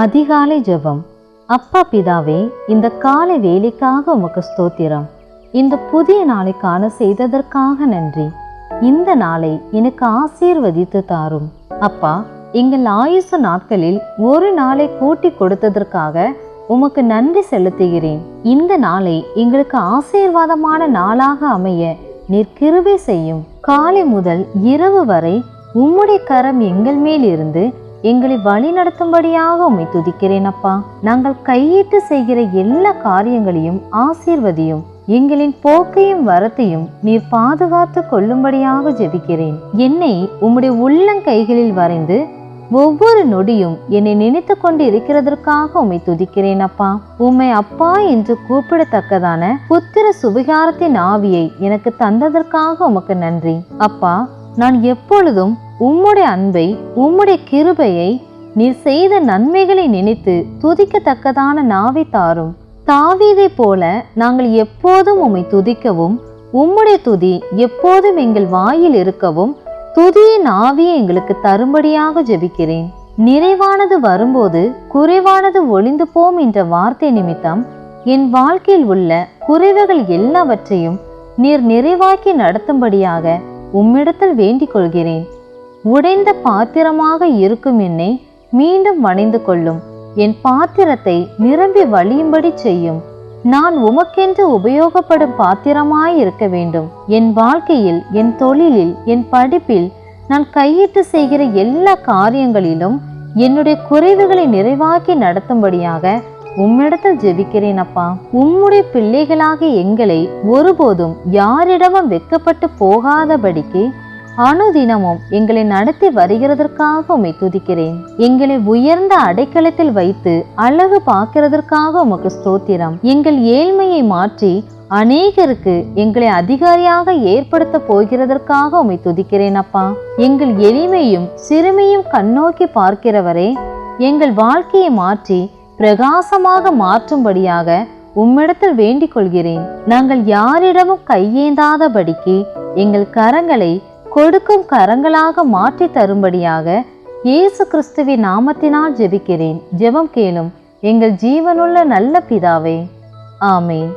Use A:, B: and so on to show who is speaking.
A: அதிகாலை ஜெபம். அப்பா பிதாவே இந்த காலை வேலைக்காக உமக்கு ஸ்தோத்திரம். இந்த புதிய நாளைக்கான செய்ததற்காக நன்றி. இந்த நாளை எனக்கு ஆசீர்வதித்து தாரும். அப்பா எங்கள் ஆயுச நாட்களில் ஒரு நாளை கூட்டி கொடுத்ததற்காக உமக்கு நன்றி செலுத்துகிறேன். இந்த நாளை எங்களுக்கு ஆசீர்வாதமான நாளாக அமைய நீர் கிருபை செய்யும். காலை முதல் இரவு வரை உம்முடைய கரம் எங்கள் மேல் இருந்து எங்களை வழி நடத்தும்படியாக உம்மை துதிக்கிறேன் அப்பா. நாங்கள் கையிட்டு செய்கிற எல்லா காரியங்களையும் ஆசீர்வதியும் எங்களின் போக்கையும் வரத்தையும் நீர் பாதுகாத்து கொள்ளும்படியாக ஜெபிக்கிறேன். என்னை உம்முடைய உள்ளங்கைகளில் வரைந்து ஒவ்வொரு நொடியும் என்னை நினைத்து கொண்டு இருக்கிறதற்காக உம்மை துதிக்கிறேன் அப்பா. உம்மை அப்பா என்று கூப்பிடத்தக்கதான புத்திர சுவிகாரத்தின் ஆவியை எனக்கு தந்ததற்காக உமக்கு நன்றி. அப்பா நான் எப்பொழுதும் உம்முடைய அன்பை உம்முடைய கிருபையை நீர் செய்த நன்மைகளை நினைத்து துதிக்கத்தக்கதான நாவை தாரும். தாவீதை போல நாங்கள் எப்போதும் உம்மை துதிக்கவும் உம்முடைய துதி எப்போதும் எங்கள் வாயில் இருக்கவும் துதியின் ஆவியை எங்களுக்கு தரும்படியாக ஜெபிக்கிறேன். நிறைவானது வரும்போது குறைவானது ஒளிந்து போம் என்ற வார்த்தை நிமித்தம் என் வாழ்க்கையில் உள்ள குறைவுகள் எல்லாவற்றையும் நீர் நிறைவாக்கி நடத்தும்படியாக உம்மிடத்தில் வேண்டிக் கொள்கிறேன். உடைந்த பாத்திரமாக இருக்கும் என்னை மீண்டும் வணைந்து கொள்ளும். என் பாத்திரத்தை நிரம்பி வழியும்படி செய்யும். நான் உமக்கென்று உபயோகப்படும் பாத்திரமாய் இருக்க வேண்டும். என் வாழ்க்கையில் என் தொழிலில் என் படிப்பில் நான் கையிட்டு செய்கிற எல்லா காரியங்களிலும் என்னுடைய குறைவுகளை நிறைவாக்கி நடத்தும்படியாக உம்மிடத்தில் ஜெபிக்கிறேன் அப்பா. உம்முடைய பிள்ளைகளாக எங்களை ஒருபோதும் யாரிடமும் வெட்கப்பட்டு போகாதபடிக்கு அனுதினமும் எங்களை நடத்தி வருகிறதற்காக உமை துதிக்கிறேன். எங்களை உயர்ந்த அடைக்கலத்தில் வைத்து அழகு பார்க்கிறதற்காக உமக்கு ஸ்தோத்திரம். எங்கள் ஏழ்மையை மாற்றி அநேகருக்கு எங்களை அதிகாரியாக ஏற்படுத்த போகிறதற்காக உமை துதிக்கிறேன் அப்பா. எங்கள் எளிமையும் சிறுமையும் கண்ணோக்கி பார்க்கிறவரே எங்கள் வாழ்க்கையை மாற்றி பிரகாசமாக மாற்றும்படியாக உம்மிடத்தில் வேண்டிக் கொள்கிறேன். நாங்கள் யாரிடமும் கையேந்தாதபடிக்கு எங்கள் கரங்களை கொடுக்கும் கரங்களாக மாற்றி தரும்படியாக இயேசு கிறிஸ்துவின் நாமத்தினால் ஜெபிக்கிறேன். ஜெபம் கேளும் எங்கள் ஜீவனுள்ள நல்ல பிதாவே. ஆமேன்.